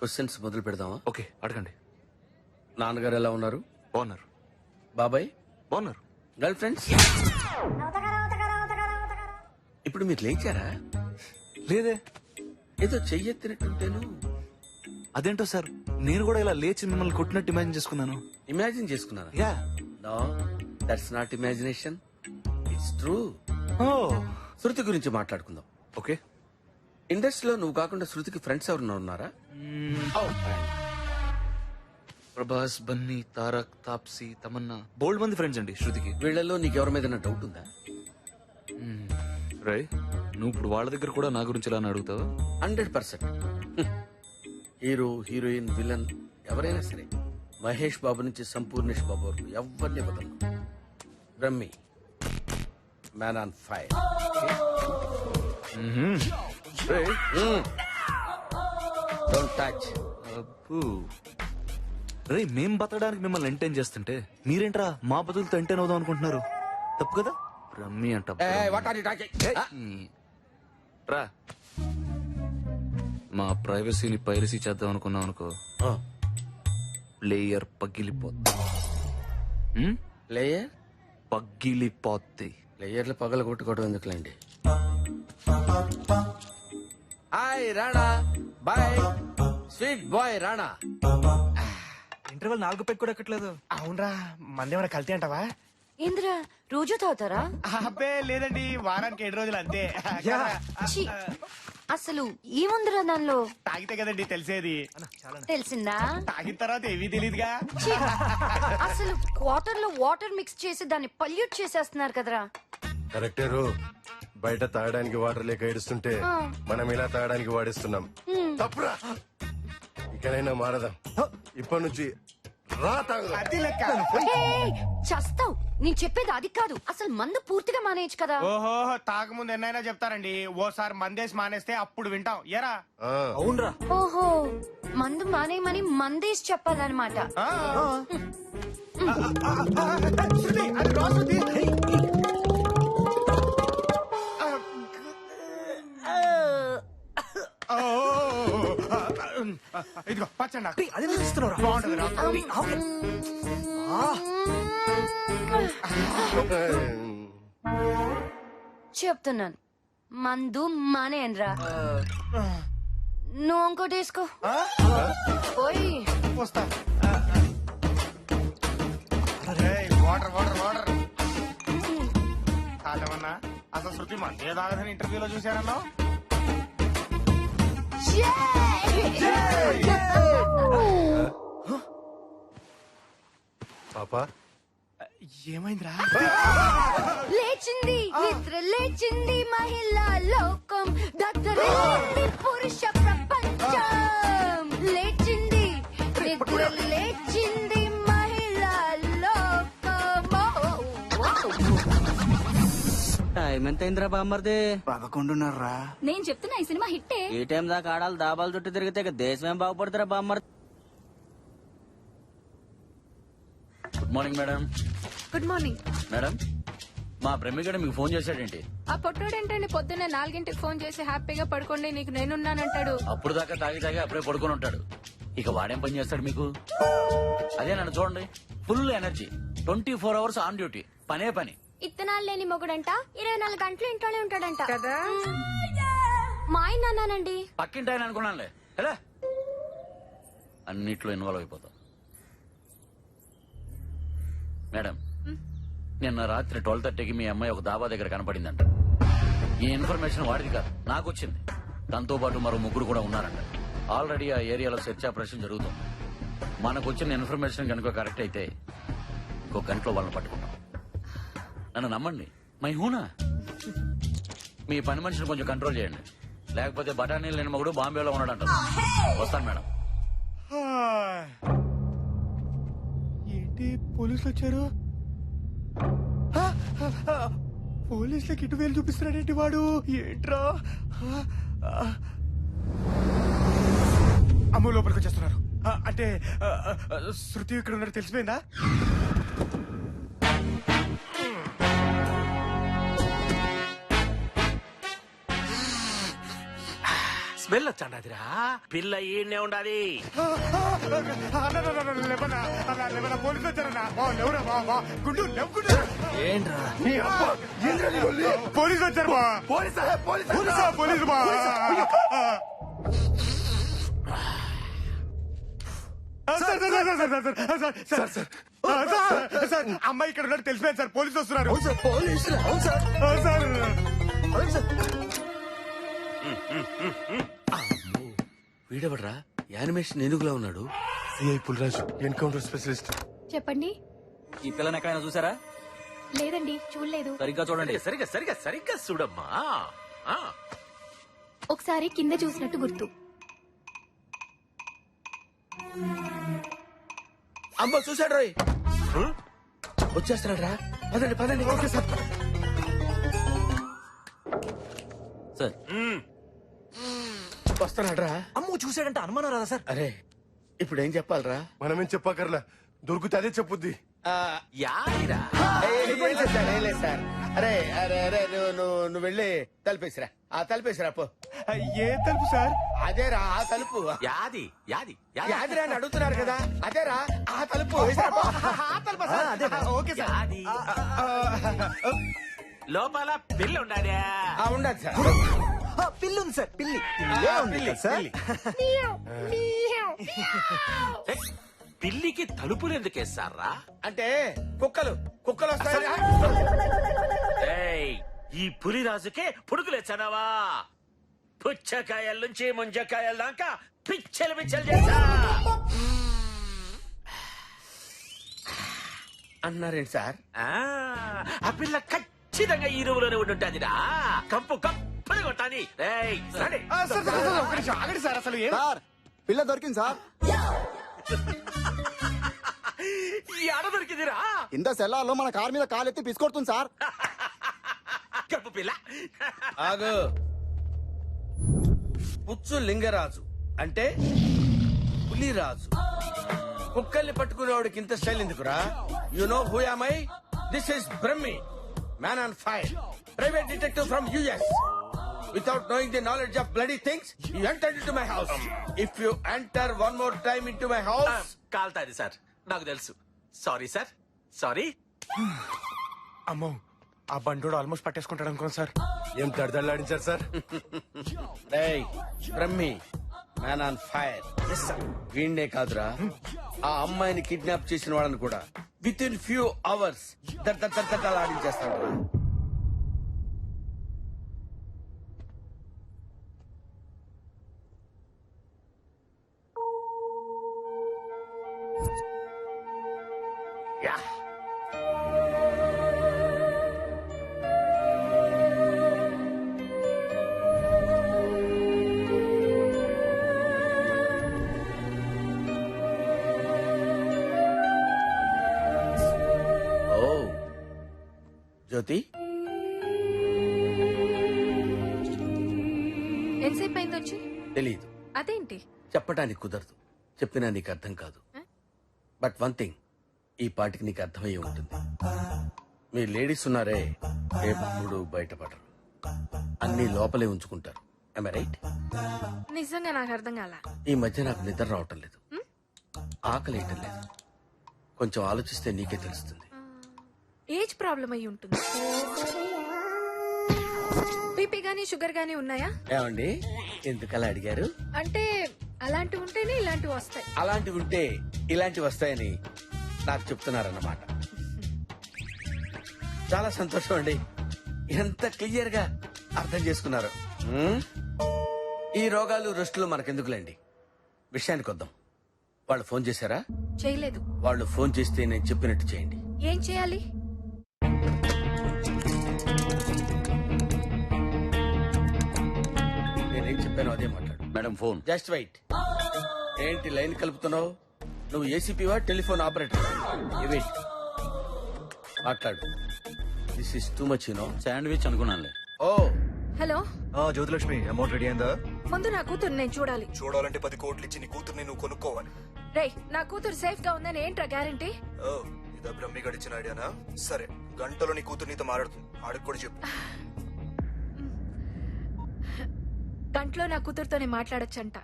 Questions మొదలు పెడదామా? Okay అడగండి. నాన్నగారు ఎలా ఉన్నారు? బాగున్నారు. బాబాయ్? బాగున్నారు. Girlfriends? ఇప్పుడు మీరు లేచారా? లేదే. ఏదో చెయ్యెత్తినట్టుంటేను అదేంటో సార్ నేను కూడా ఇలా లేచి మిమ్మల్ని కొట్టినట్టు ఇమాజిన్ చేసుకున్నాను. ఇమాజిన్ చేసుకున్నారా? Yeah. No that's not imagination it's true oh. Shruti గురించి మాట్లాడుకుందాం. ఓకే. ఇండస్ట్రీలో నువ్వు కాకుండా శృతికి ఫ్రెండ్స్ ఎవరన్నా ఉన్నారా? Oh. ప్రభాస్ బన్నీ తారక్ తాప్సీ తమన్నా బోల్డ్ మంది ఫ్రెండ్స్ అండి శృతికి. వీళ్ళలో నీకు ఎవరి మీద డౌట్ ఉందా? రై నువ్వు ఇప్పుడు వాళ్ళ దగ్గర కూడా నా గురించి ఇలా అడుగుతావా? Hundred percent. Hero heroine villain ఎవరైనా సరే మహేష్ బాబు నుంచి సంపూర్ణేష్ బాబు వరకు ఎవరిని వదలను? బ్రహ్మి మ్యాన్ ఆన్ ఫైర్ రేయ్, డోంట్ టచ్ అబ్బో. రేయ్ మేం బతకడానికి మిమ్మల్ని ఎంటైన్ చేస్తుంటే మీరేంట్రా మా బతులతో ఎంటైన్ అవుదాం అనుకుంటున్నారు? తప్పు కదా? రమ్మి అంట రా. మా ప్రైవసీని పైరసీ చేద్దాం అనుకున్నాం అనుకో. ప్లేయర్ పగిలిపోద్ది. ఉమ్? లేయర్ పగిలిపోద్ది. లేయర్లు పగల కొట్టుకోవడం ఎందుకులేండి? Hi Rana boy sweet boy Rana interval నాలుగు పెగ్ కూడా ఎక్కట్లేదు. అవునరా మందేమైనా కల్తీ అంటావా? ఏంద్రా రోజు తాగుతారా? అబ్బే లేదండి వారానికి ఏడు రోజులు అంతే. ఛీ, అసలు ఏముందిరా దానిలో? తాగితే కదండి తెలిసేది. తెలిసిందా? తాగిన తర్వాత ఏమీ తెలియదుగా ఛీ, అసలు వాటర్లో వాటర్ మిక్స్ చేసి దాన్ని పల్యూట్ చేసేస్తున్నారు కదరా. కరెక్టేరు బయట తాగడానికి వాటర్ లేక ఏడుస్తుంటే మనం ఇలా తాగడానికి వాడిస్తున్నాం తప్పురా ఇకనైనా మారదాం ఇప్పటి నుంచి రా తాగుదాం అది లెక్క ఏయ్, చస్తావ్ నేను చెప్పేది అది కాదు అసలు మందు పూర్తిగా మానేయచ్చు కదా ఓహో తాగముందు ఎన్నైనా చెప్తారండి ఓసారి మందేసి మానేస్తే అప్పుడు వింటాం ఎరా అవునరా ఓహో మందు మానేయమని మందేసి చెప్పాలన్నమాట ఆ. శృతి, అది ఇదిగో పచ్చండి నాకు. అదే. చెప్తున్నాను. మందు మానేయనరా నువ్వు ఇంకోటి వేసుకో. పోయి. వస్తా. ఏయ్, వాటర్ వాటర్ వాటర్. కాదేమన్నా అసలు శృతి మందే తాగదని ఇంటర్వ్యూలో చూశారన్నా పాపా ఏమైందిరా? లేచింది నిద్ర లేచింది మహిళా లోకం. దత్తరేంది పురుష టైం ఎంత అయిందిరా బామ్మర్ది. పదకొండున్నర్రా. నేను చెప్తున్నా ఈ సినిమా హిట్టే. ఈ టైం దాకా ఆడాలి దాబాలు చుట్టూ తిరిగితే ఇక దేశం ఏం బాగుపడుతురా బామ్మర్ది. Good morning madam good morning madam మా ప్రేమికుడు మీకు ఫోన్ చేశాడేంటి? ఆ పొట్టోడు ఏంటండి పొద్దున్నే నాలుగింటికి ఫోన్ చేసి హ్యాపీగా పడుకోండి నీకు నేనున్నానంటాడు. అప్పుడు దాకా తాగి తాగి అప్పుడే పడుకొని ఉంటాడు. ఇక వాడేం పని చేస్తాడు మీకు? అదే నన్ను చూడండి. Full energy twenty four hours on duty పనే పని. ఇత్తనాలు లేని మొగుడంట ఇరవై నాలుగు గంటలు ఇంట్లోనే ఉంటాడంట. కదా? మా ఆయన అన్నానండి. పక్కింటి ఆయన అనుకున్నానులే. ఎలా? అన్నిట్లో ఇన్వాల్వ్ అయిపోతాం. మేడం నిన్న రాత్రి ట్వెల్వ్ థర్టీకి మీ అమ్మాయి ఒక దాబా దగ్గర కనపడిందంట. ఈ ఇన్ఫర్మేషన్ వాడిది కాదు నాకు వచ్చింది. దాంతో పాటు మరో ముగ్గురు కూడా ఉన్నారంట. ఆల్రెడీ ఆ ఏరియాలో సెర్చ్ ఆపరేషన్ జరుగుతుంది. మనకు వచ్చిన ఇన్ఫర్మేషన్ కనుక కరెక్ట్ అయితే ఇంకో గంటలో వాళ్ళని పట్టుకుంటాం. నన్ను నమ్మండి. మై హూనా? మీ పని మనిషిని కొంచెం కంట్రోల్ చేయండి. లేకపోతే బఠానీలు లేని మగుడు బాంబేలో ఉన్నాడంట. వస్తాను మేడం. ఏంటి? పోలీసులు వచ్చారు? పోలీసులకి ఇటు వేలు చూపిస్తున్నాడేంటి వాడు? ఏంట్రా. అమ్మ లోపలికి వచ్చేస్తున్నారు. అంటే శృతి ఇక్కడ ఉన్నట్టు తెలిసిపోయిందా? స్మెల్ వచ్చండాదిరా పిల్ల ఈడనే ఉండాలి ఏంట్రా పోలీసు వచ్చారు బా పోలీసా పోలీసు బా అమ్మాయి ఇక్కడ ఉన్నట్టు తెలిసిపోయింది సార్ పోలీసు వస్తున్నారు పోలీసులు అవును సార్ అవును సార్ వీడెవడ్రా? యానిమేషన్ ఏనుగులా ఉన్నాడు? CI Pulraju encounter specialist. చెప్పండి. ఈ పిల్లని ఎక్కడైనా చూసారా? లేదండి చూడలేదు. సరిగ్గా చూడండి. సరిగ్గా సరిగ్గా సరిగ్గా చూడమ్మా. ఆ, ఒకసారి కింద చూసినట్టు గుర్తు. అమ్మ చూశాడు రోయ్. వచ్చేస్తున్నాడు రా పదండి పదండి. Okay sir. సార్. రా అమ్మో చూసాడంటే అనుమానం రాదా సార్? అరే ఇప్పుడు ఏం చెప్పాలరా? మనమేం చెప్పకర్లా? దొరికితే అదే చెప్పుద్ది. యాదిరా సార్ అరే అరే అరే నువ్వు నువ్వు నువ్వు వెళ్ళి తలుపేసిరా. ఆ తలుపేసిరా పో. ఏ తలుపు సార్? అదేరా ఆ తలుపు. యాది యాది యాది. యాదిరా అని అడుగుతున్నారు కదా. అదేరా ఆ తలుపు. వేసిరా పో. ఆ తలుపా సార్? Okay sir. యాది. లోపల పిల్ల ఉండాలి ఆ, ఉండదు సార్. పిల్లి. ఉంది సార్. పిల్లి. సార్. పిల్లికి తలుపులు ఎందుకు వేస్తారా? అంటే కుక్కలు కుక్కలు వస్తాయి. ఏయ్, ఈ పులిరాజుకే పుడుకులేచ్చానావా పుచ్చకాయల నుంచి ముంజకాయల దాకా పిచ్చలు పిచ్చలు చేశా అన్నారేంటి సార్? ఆ, ఆ పిల్ల ఖచ్చితంగా ఈ రూములోనే ఉండుంటాదిరా. కంపు కంపని కొట్టాలి ఏయ్, రండి. ఆ, సార్ సార్, సార్, ఒక్క నిమిషం ఆగండి సార్ అసలు ఏం సార్ పిల్ల దొరికింది సార్. ఈ ఆడ దొరికిందిరా. ఇంత సెల్లార్లో మన కార్ మీద కాలెత్తి పిసుకొడుతుంది సార్. కప్పు పిల్ల. ఆగు. పుచ్చు లింగరాజు అంటే పులిరాజు. కుక్కల్ని పట్టుకునేవాడికి ఇంత స్టైల్ ఎందుకురా? You know who I this is Brahmi man on fire private detective from US without knowing the knowledge of bloody things, you entered into my house. Um, If you enter one more time into my house, కాల్తాది sir నాకు తెలుసు sorry sir sorry అమ్మో ఆ బండోడు almost పట్టేసుకుంటాడు అనుకోండి sir ఏం దడదళ్ళాడించారు sir hey, Brahmi, man on fire. వీణ్ణే కాదురా ఆ అమ్మాయిని కిడ్నాప్ చేసిన వాళ్ళని కూడా విత్ ఇన్ ఫ్యూ అవర్స్ దర్ దర్ దర్ దర్ ఆడించేస్తాడు జ్యోతి? ఎంతసేపు అయింది వచ్చి తెలీదు. అదేంటి? చెప్పటానికి కుదరదు. చెప్పినా నీకు అర్థం కాదు. బట్ వన్ థింగ్ ఈ పాటికి నీకు అర్థమయ్యే ఉంటుంది. మీ లేడీస్ ఉన్నారే ఎప్పుడు బయటపడరు. అన్ని లోపలే ఉంచుకుంటారు. రైట్ నిజంగా నాకు అర్థం కాల? ఈ మధ్య నాకు నిద్ర రావటం లేదు. ఆకలి లేదు. కొంచెం ఆలోచిస్తే నీకే తెలుస్తుంది. ఏజ్ ప్రాబ్లం అయి ఉంటుంది. బీపీ గానీ షుగర్ గానీ ఉన్నాయా? ఏమండి? ఎందుకలా అడిగారు? అంటే అలాంటివి ఉంటేనే ఇలాంటివి వస్తాయి. అలాంటివి ఉంటే ఇలాంటివి వస్తాయని నాకు చెప్తున్నారన్నమాట. చాలా సంతోషం అండి. ఎంత క్లియర్గా అర్థం చేసుకున్నారు? ఈ రోగాలు రెస్టులు మనకెందుకులేండి? విషయానికి వద్దాం. వాళ్ళు ఫోన్ చేశారా? చేయలేదు. వాళ్ళు ఫోన్ చేస్తే నేను చెప్పినట్టు చేయండి. ఏం చేయాలి? నేనేం చెప్పానో అదే మాట్లాడు. Madam phone. జస్ట్ వెయిట్ ఏంటి లైన్ కలుపుతున్నావు? నువ్వు ఏసీపీవా టెలిఫోన్ ఆపరేటర్? వెయిట్ మాట్లాడు. This is too much no sandwich అనుకున్నానులే. Oh. Hello. Jyothilakshmi amount ready అయిందా? ముందు నా కూతురు నేను చూడాలి. చూడాలంటే పది కోట్లు ఇచ్చి నీ కూతుర్ని నువ్వు కొనుక్కోవాలి. రేయ్ నా కూతురు సేఫ్గా ఉందని ఏంట్రా గ్యారంటీ? ఓ ఇదా బ్రహ్మి గడిచిన ఐడియానా? సరే. గంటలో నీ కూతురు నీతో మాట్లాడుతుంది. ఆడికి కూడా చెప్పు. గంటలో నా కూతురుతోనే మాట్లాడొచ్చంట.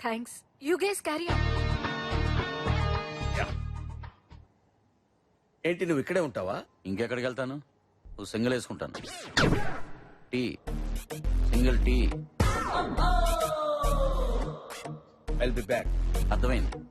థ్యాంక్స్ యూ గేస్ క్యారీ ఏంటి నువ్వు ఇక్కడే ఉంటావా? ఇంకెక్కడికి వెళ్తాను? ఓ సింగిల్ వేసుకుంటాను. Tea. Single tea. I'll be back అర్థమైంది.